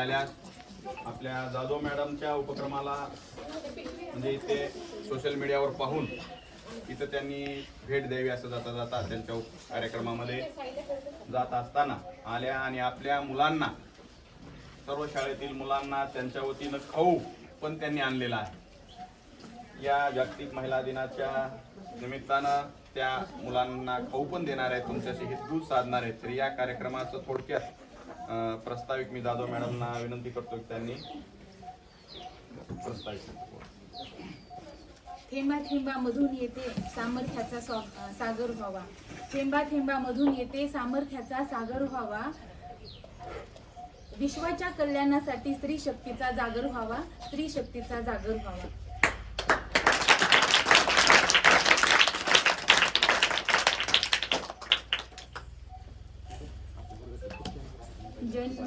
आल्यास आपल्या जाधव मॅडमच्या उपक्रमाला म्हणजे इथे सोशल मीडियावर पाहून इथं त्यांनी भेट द्यावी असं जाता जाता त्यांच्या कार्यक्रमामध्ये जात असताना आल्या आणि आपल्या मुलांना सर्व शाळेतील मुलांना त्यांच्या वतीनं खाऊ पण त्यांनी आणलेला आहे. या जागतिक महिला दिनाच्या निमित्तानं त्या मुलांना खाऊ पण देणार आहेत तुमच्याशी हितगुज साधणार आहेत. तर या कार्यक्रमाचं थोडक्यात प्रस्ताविक मी जाधव मॅडमना विनंती करतो की त्यांनी प्रस्तावित. थेंबा थेंबा मधून येते सामर्थ्याचा सागर व्हावा. थेंबा थेंबा मधून येते सामर्थ्याचा सागर व्हावा. विश्वाच्या कल्याणासाठी स्त्री शक्तीचा जागर व्हावा. स्त्री शक्तीचा जागर व्हावा जन्म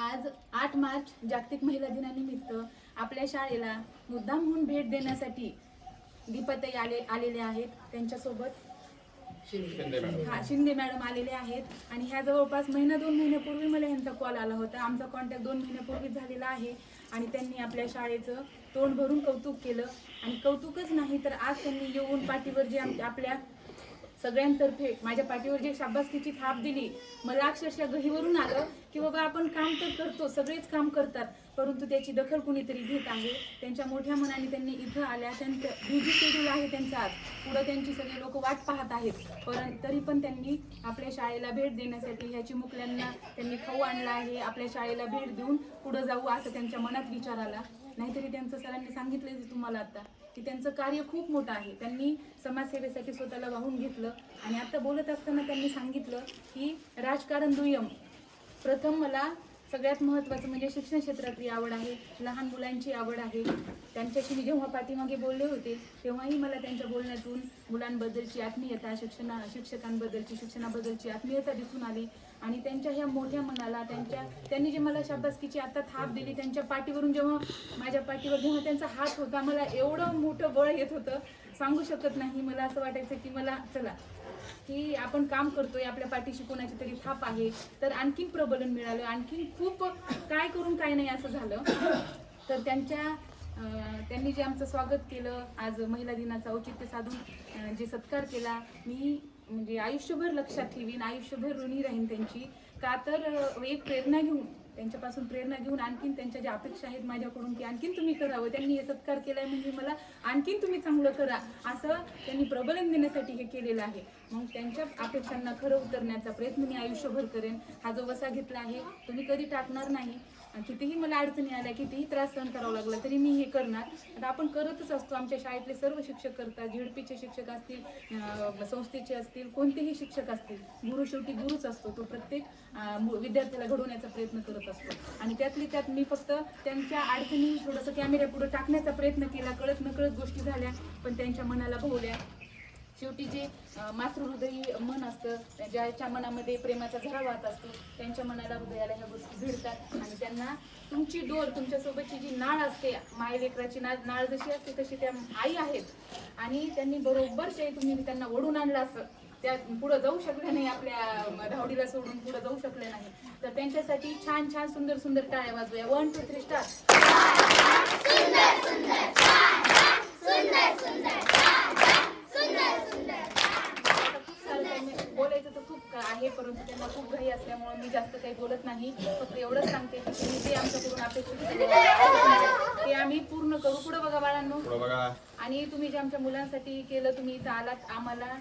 आज आठ मार्च जागतिक महिला दिनानिमित्त आपल्या शाळेला मुद्दाम म्हणून भेट देण्यासाठी दीपताई आले आलेले आहेत. त्यांच्यासोबत शिंदे मॅडम. हा शिंदे मॅडम आलेले आहेत. आणि ह्या जवळपास महिना दोन महिन्यापूर्वी मला यांचा कॉल आला होता. आमचा कॉन्टॅक्ट दोन महिन्यापूर्वीच झालेला आहे. आणि त्यांनी आपल्या शाळेचं तोंड भरून कौतुक केलं. आणि कौतुकच नाही तर आज त्यांनी येऊन पाठीवर जे आपल्या सगळ्यांतर्फे माझ्या पाठीवर जे शाबासकीची थाप दिली मला अक्षरशः गहीवरून आलं की बाबा आपण काम तर करतो सगळेच काम करतात. परंतु त्याची दखल कुणीतरी घेत आहे. त्यांच्या मोठ्या मनाने त्यांनी इथं आल्या त्यांचं बिझी शेड्यूल आहे त्यांचं आज पुढं त्यांची सगळे लोक वाट पाहत आहेत. परं तरी पण त्यांनी आपल्या शाळेला भेट देण्यासाठी ह्या चिमुकल्यांना त्यांनी खाऊ आणला आहे. आपल्या शाळेला भेट देऊन पुढं जाऊ असं त्यांच्या मनात विचार आला. नाहीतरी त्यांचं सरांनी सांगितलं तुम्हाला आता की त्यांचं कार्य खूप मोठं आहे. त्यांनी समाजसेवेसाठी स्वतःला वाहून घेतलं आणि आता बोलत असताना त्यांनी सांगितलं की राजकारण दुय्यम. प्रथम मला सगळ्यात महत्त्वाचं म्हणजे शिक्षण क्षेत्रातली आवड आहे लहान मुलांची आवड आहे. त्यांच्याशी मी जेव्हा पाठीमागे बोलले होते तेव्हाही मला त्यांच्या बोलण्यातून मुलांबद्दलची आत्मीयता शिक्षणा शिक्षकांबद्दलची शिक्षणाबद्दलची आत्मीयता दिसून आली. आणि त्यांच्या ह्या मोठ्या मनाला त्यांच्या त्यांनी जे मला शाबासकीची आता थाप दिली त्यांच्या पाठीवरून जेव्हा माझ्या पाठीवर जेव्हा त्यांचा हात होता मला एवढं मोठं बळ येत होतं. सांगू शकत नाही मला असं वाटायचं की मला चला की आपण काम करतोय आपल्या पाठीशी कोणाची तरी थाप आहे तर आणखीन प्रबलन मिळालं. आणखीन खूप काय करून काय नाही असं झालं. तर त्यांच्या त्यांनी जे आमचं स्वागत केलं आज महिला दिनाचं औचित्य साधून जे सत्कार केला मी म्हणजे आयुष्यभर लक्षात ठेवीन आयुष्यभर ऋणी राहीन त्यांची. का तर एक प्रेरणा घेऊन त्यांच्यापासून प्रेरणा घेऊन आणखीन त्यांच्या ज्या अपेक्षा आहेत माझ्याकडून की आणखीन तुम्ही करावं. त्यांनी हे सत्कार केलाय म्हणजे मला आणखीन तुम्ही चांगलं करा. असं त्यांनी प्रबलन देण्यासाठी हे केलेलं आहे. मग त्यांच्या अपेक्षांना खरं उतरण्याचा प्रयत्न मी आयुष्यभर करेन. हा जो वसा घेतला आहे तो मी कधी टाकणार नाही. कितीही मला अडचणी आल्या कितीही त्रास सहन करावा लागला तरी मी हे करणार. आता आपण करतच असतो. आमच्या शाळेतले सर्व शिक्षक करतात. झेडपीचे शिक्षक असतील संस्थेचे असतील कोणतेही शिक्षक असतील गुरु शेवटी गुरुच असतो. तो प्रत्येक मु- विद्यार्थ्याला घडवण्याचा प्रयत्न करत असतो. आणि त्यातली त्यात मी फक्त त्यांच्या अडचणी थोडंसं कॅमेऱ्यापुढे टाकण्याचा प्रयत्न केला. कळत नकळत गोष्टी झाल्या पण त्यांच्या मनाला भोवल्या. शेवटी जे मातृहृदयी मन असतं ज्याच्या मनामध्ये प्रेमाचा झरा वाहत असतो त्यांच्या मनाला हृदयाला ह्या गोष्टी भिडतात. आणि त्यांना तुमची डोर तुमच्यासोबतची जी नाळ असते मायलेकराची नाळ नाळ जशी असते तशी त्या आई आहेत. आणि त्यांनी बरोबर ते तुम्ही त्यांना ओढून आणलं असं त्या पुढं जाऊ शकल्या नाही आपल्या धावडीला सोडून पुढे जाऊ शकले नाही. तर त्यांच्यासाठी छान छान सुंदर सुंदर टाळ्या वाजवूया. वन टू थ्री स्टार चालतंय. मी बोलायचं तर खूप आहे परंतु त्यांना खूप घाई असल्यामुळे मी जास्त काही बोलत नाही. फक्त एवढंच सांगते की तुम्ही जे आमच्याकडून अपेक्षित ते आम्ही पूर्ण करू. पुढे बघा बाळांनो. आणि तुम्ही जे आमच्या मुलांसाठी केलं तुम्ही इथं आलात. आम्हाला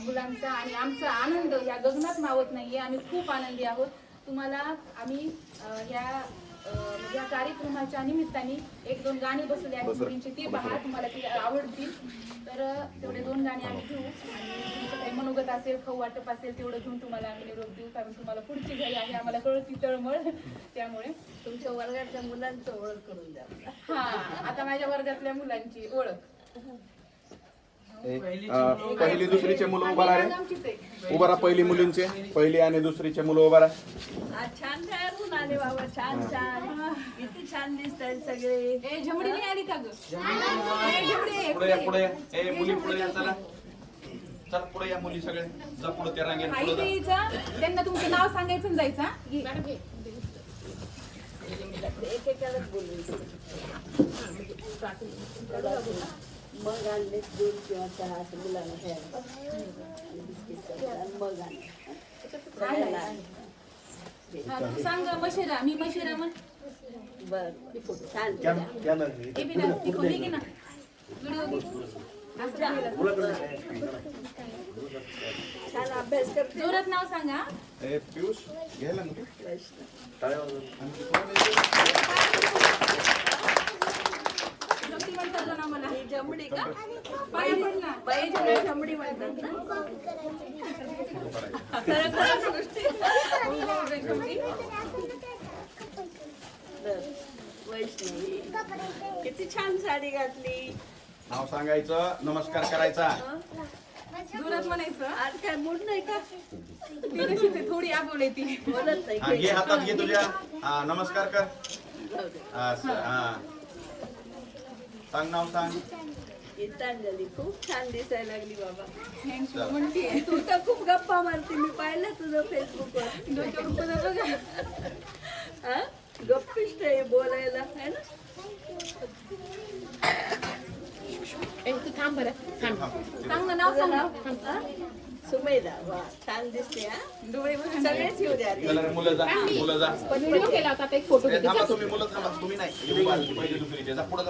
मुलांचा आणि आमचा आनंद या गगनात मावत नाहीये. आम्ही खूप आनंदी आहोत. तुम्हाला आम्ही ह्या म्हणजे या कार्यक्रमाच्या निमित्ताने एक दोन गाणी बसवली आहेत. मुलींची ती पहा तुम्हाला ती आवडतील. तर तेवढे दोन गाणी आम्ही घेऊ. आणि मनोगत असेल खाऊ वाटप असेल तेवढं घेऊन तुम्हाला आम्ही निरोप देऊ कारण तुम्हाला पुढची घाई आहे आम्हाला कळती तळमळ त्यामुळे तुमच्या वर्गातल्या मुलांचं ओळख करून द्या. हा आता माझ्या वर्गातल्या मुलांची ओळख. अं, पहिली दुसरीचे मुलं उभा राहा उभा राहा पहिली मुलींचे. पहिली आणि दुसरीचे मुलं उभा राहा. आज छान तयार होऊन आले बाबा छान छान. किती छान दिसत आहेत सगळे. ए झमडी नाही आली का ग? ए, झमडी ये. पुढे या पुढे या. ए मुली पुढे या चला. चल पुढे या मुली सगळे. जा पुढे त्या रांगेत आई पुढे जा. द्यायचं त्यांना तुमचं नाव सांगायचं आणि जायचं हा? घे. मग आणले दूध किंवा चहा असं मुलांना घ्यायला आणि बिस्किट खायला. आणि मग आणले. हा, तू सांग मशिरा. मी मशिरा म्हण. बर. ए बिना ती खोली घे ना. व्हिडिओ घे. अभ्यास करते. जोरात नाव सांगा. ए पियुष घ्यायला ही जमडी का? जमडी म्हणतात किती छान साडी घातली. नाव सांगायचं नमस्कार करायचा. जोरात म्हणायचं. आज काय मूड नाही का? ती कशीच आहे थोडी ती. बोलत नाही. हा घे हातात घे तुझ्या. हा नमस्कार कर. जाऊ दे. असं हा. सांग नाव सांग. गीतांजली खूप छान दिसायला लागली बाबा. थँक्स म्हणते तू तर खूप गप्पा मारते मी पाहिलं तुझं फेसबुकवर डोक्यावर पदर बघा. हा? गप्पिष्ट आहे बोलायला है ना? सांग ना नाव तुझं सांग नाव हा? सुमेधा. वा छान दिसते हा? डोळे बघा सगळेच येऊ द्या चला रे, मुलं जा मुलं जा. व्हिडिओ केला होता आता एक फोटो ए, थांबा तुम्ही मुलं थांबा. नाही. हे पुढे